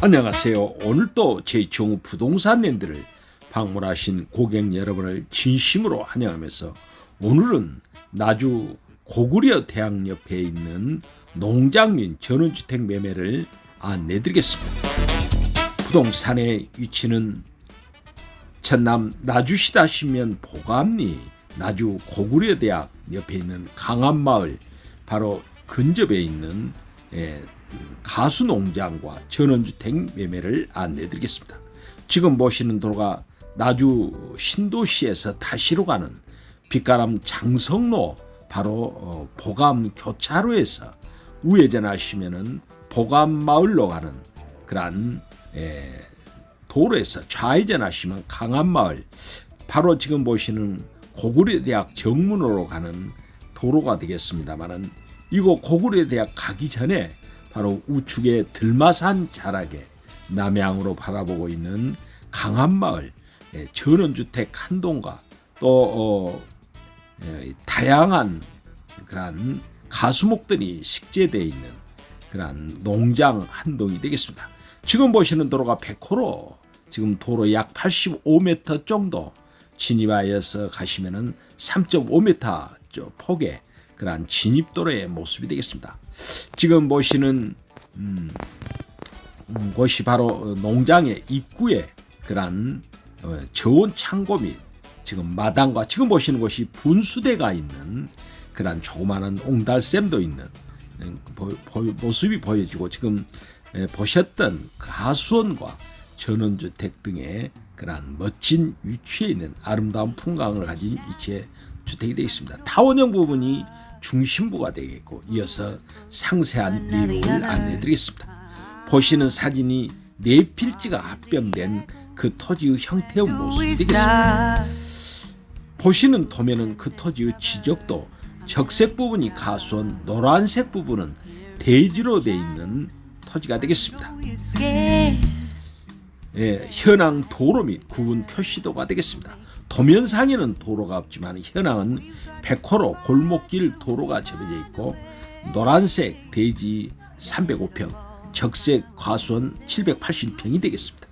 안녕하세요. 오늘도 제2종 부동산 랜드를 방문하신 고객 여러분을 진심으로 환영하면서 오늘은 나주 고구려 대학 옆에 있는 농장민 전원주택 매매를 안내드리겠습니다. 부동산의 위치는 전남 나주시다 시면 보감리 나주 고구려 대학 옆에 있는 강암마을 바로 근접에 있는 예, 가수 농장과 전원주택 매매를 안내드리겠습니다. 지금 보시는 도로가 나주 신도시에서 다시로 가는 빛가람 장성로 바로 어, 보감 교차로에서 우회전하시면은 보감 마을로 가는 그러한 에, 도로에서 좌회전하시면 강암마을 바로 지금 보시는 고구려 대학 정문으로 가는 도로가 되겠습니다만은 이곳 고구려 대학 가기 전에 바로 우측에 들마산 자락에 남향으로 바라보고 있는 강한마을 예, 전원주택 한 동과 또 어, 예, 다양한 그러한 가수목들이 식재되어 있는 그러한 농장 한 동이 되겠습니다. 지금 보시는 도로가 100호로 지금 도로 약 85m 정도 진입하여서 가시면은 3.5m 저 폭의 그러한 진입도로의 모습이 되겠습니다. 지금 보시는 음, 음, 곳이 바로 농장의 입구에 그러한 어, 저온 창고 및 지금 마당과 지금 보시는 곳이 분수대가 있는 그러한 조그마한 옹달샘도 있는 음, 모습이 보여지고 지금 에, 보셨던 가수원과 전원주택 등의 그러한 멋진 위치에 있는 아름다운 풍광을 가진 위치의 주택이 되어 있습니다. 타원형 부분이 중심부가 되겠고 이어서 상세한 내용을 안내드리겠습니다. 보시는 사진이 네 필지가 합병된 그 토지의 형태의 모습이 되겠습니다. 보시는 도면은 그 토지의 지적도 적색 부분이 가수원, 노란색 부분은 대지로 되어 있는 토지가 되겠습니다. 예, 현황 도로 및 구분 표시도가 되겠습니다. 도면상에는 도로가 없지만 현황은 백호로 골목길 도로가 접어져 있고 노란색 대지 305평, 적색 과수원 780평이 되겠습니다.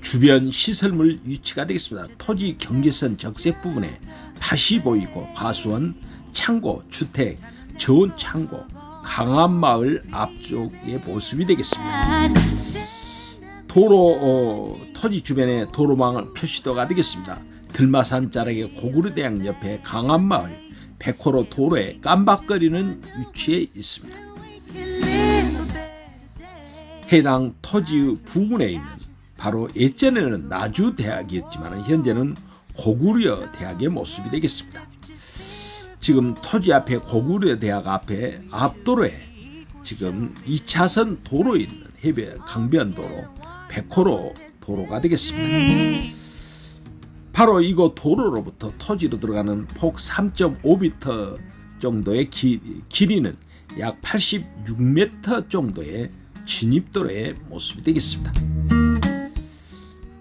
주변 시설물 위치가 되겠습니다. 토지 경계선 적색 부분에 밭이 보이고 과수원, 창고, 주택, 저온 창고, 강암마을 앞쪽의 모습이 되겠습니다. 도로 어, 토지 주변에 도로망 표시도가 되겠습니다. 들마산 자락의 고구려 대학 옆에 강암마을 백호로 도로에 깜박거리는 위치에 있습니다. 해당 토지의 부근에 있는 바로 예전에는 나주 대학이었지만 현재는 고구려 대학의 모습이 되겠습니다. 지금 토지 앞에 고구려 대학 앞에 앞도로에 지금 2차선 도로 있는 해변 강변도로 백호로 도로가 되겠습니다. 바로 이곳 도로로부터 토지로 들어가는 폭 3.5m 정도의 기, 길이는 약 86m 정도의 진입도로의 모습이 되겠습니다.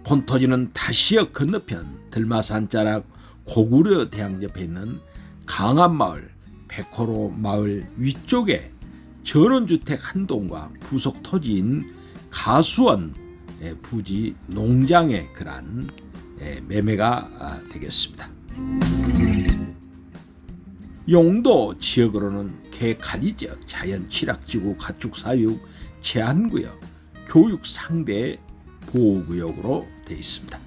본토지는 다시역 건너편 들마산 자락 고구려 대학 옆에 있는 강암마을 백호로 마을 위쪽에 전원주택 한 동과 부속 토지인 가수원 부지 농장의 그러한 매매가 아, 되겠습니다. 용도 지역으로는 개가리 지역, 자연 취락지구, 가축 사육 제한 구역, 교육 상대 보호 구역으로 되어 있습니다.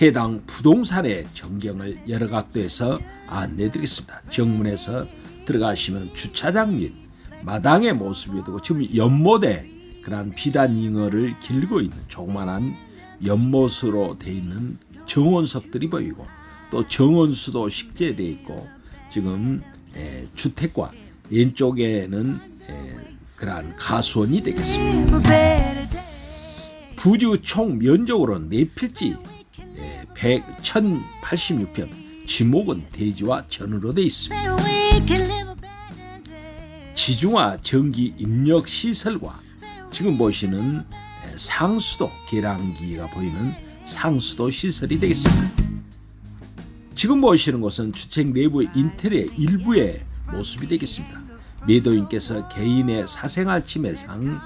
해당 부동산의 전경을 여러 각도에서 안내드리겠습니다. 정문에서 들어가시면 주차장 및 마당의 모습이 되고 지금 연못에 그러한 비단 잉어를 길고 있는 조그만한 연못으로 되어 있는 정원석들이 보이고 또 정원수도 식재되어 있고 지금 에, 주택과 왼쪽에는 에, 그러한 가수원이 되겠습니다. 부지 총 면적으로는 네 필지 100, 1086평 지목은 대지와 전으로 되어 있습니다. 지중화 전기 입력 시설과 지금 보시는 상수도 계량기가 보이는 상수도 시설이 되겠습니다. 지금 보시는 곳은 주택 내부의 인테리어 일부의 모습이 되겠습니다. 매도인께서 개인의 사생활 침해상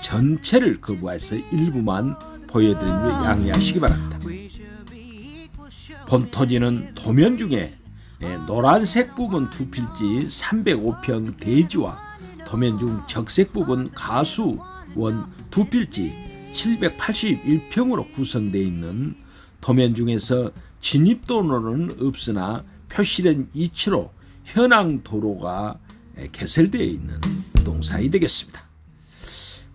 전체를 거부해서 일부만 보여드리는 걸 양해하시기 바랍니다. 본 토지는 도면 중에 예, 노란색 부분 두 필지 305평 대지와 도면 중 적색 부분 가수 원 두 필지 781평으로 구성되어 있는 도면 중에서 진입도로는 없으나 표시된 이치로 현황 도로가 예, 개설되어 있는 부동산이 되겠습니다.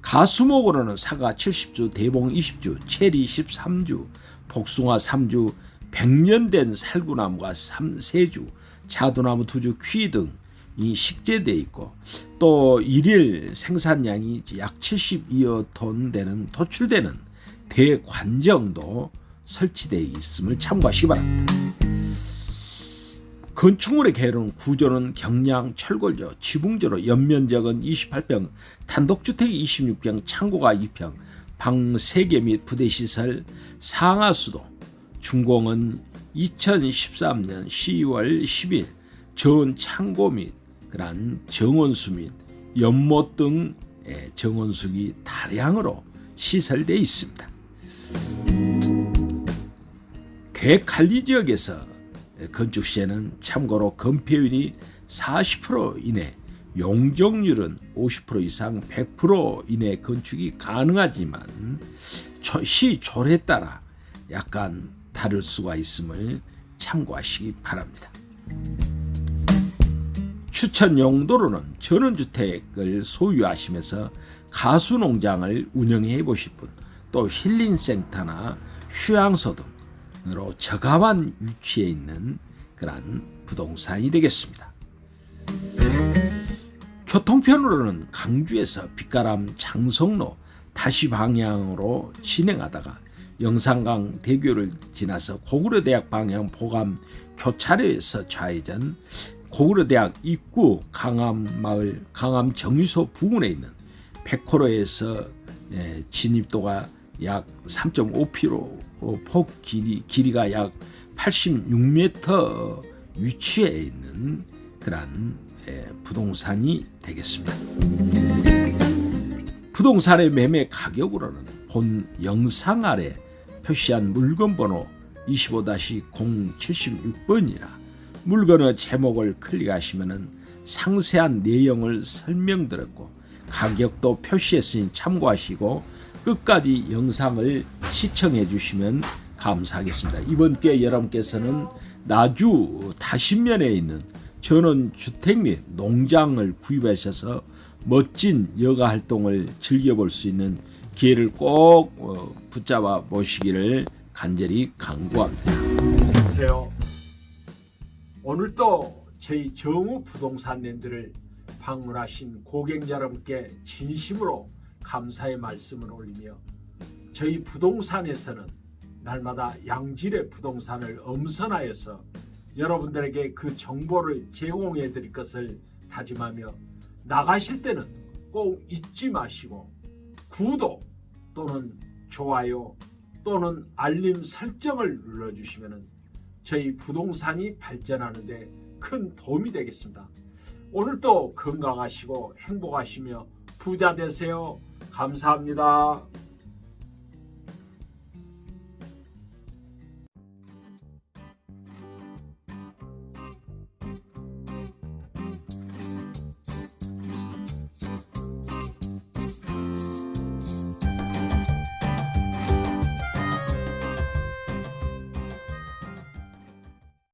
가수목으로는 사과 70주, 대봉 20주, 체리 13주, 복숭아 3주, 100년 된 살구나무가 3, 3주, 자두나무 2주, 퀴 등 이 식재되어 있고 또 일일 생산량이 약 72여 톤 되는 토출되는 대관정도 설치되어 있음을 참고하시기 바랍니다. 건축물의 개로는 구조는 경량 철골조, 지붕조로 연면적은 28평, 단독주택이 26평, 창고가 2평, 방 3개 및 부대시설, 상하수도, 준공은 2013년 10월 10일 저온 창고 및 그란 정원수 및 연못 등 정원수기 다량으로 시설되어 있습니다. 계획 관리 지역에서 건축 시에는 참고로 건폐율이 40% 이내, 용적률은 50% 이상 100% 이내 건축이 가능하지만 시 조례에 따라 약간 다를 수가 있음을 참고하시기 바랍니다. 추천 용도로는 전원주택을 소유하시면서 가수농장을 운영해 보실 분, 또 힐링센터나 휴양소 등으로 저감한 위치에 있는 그러한 부동산이 되겠습니다. 교통편으로는 강주에서 빛가람 장성로 다시 방향으로 진행하다가 영산강 대교를 지나서 고구려 대학 방향 보감 교차로에서 좌회전 고구려대학 입구 강암마을 강암정유소 부근에 있는 백호로에서 예, 진입도가 약 3.5km 폭 길이 길이가 약 86m 위치에 있는 그러한 예, 부동산이 되겠습니다. 부동산의 매매 가격으로는 본 영상 아래 표시한 물건 번호 25-076번이나 물건의 제목을 클릭하시면 상세한 내용을 설명드렸고 가격도 표시했으니 참고하시고 끝까지 영상을 시청해 주시면 감사하겠습니다. 이번 기회에 여러분께서는 나주 다신면에 있는 전원 주택 및 농장을 구입하셔서 멋진 여가 활동을 즐겨볼 수 있는 기회를 꼭 어, 붙잡아 보시기를 간절히 강구합니다. 안녕하세요. 오늘도 저희 정우 부동산 랜드를 방문하신 고객 여러분께 진심으로 감사의 말씀을 올리며 저희 부동산에서는 날마다 양질의 부동산을 엄선하여서 여러분들에게 그 정보를 제공해 드릴 것을 다짐하며 나가실 때는 꼭 잊지 마시고 구독 또는 좋아요 또는 알림 설정을 눌러주시면 저희 부동산이 발전하는데 큰 도움이 되겠습니다. 오늘도 건강하시고 행복하시며 부자 되세요. 감사합니다.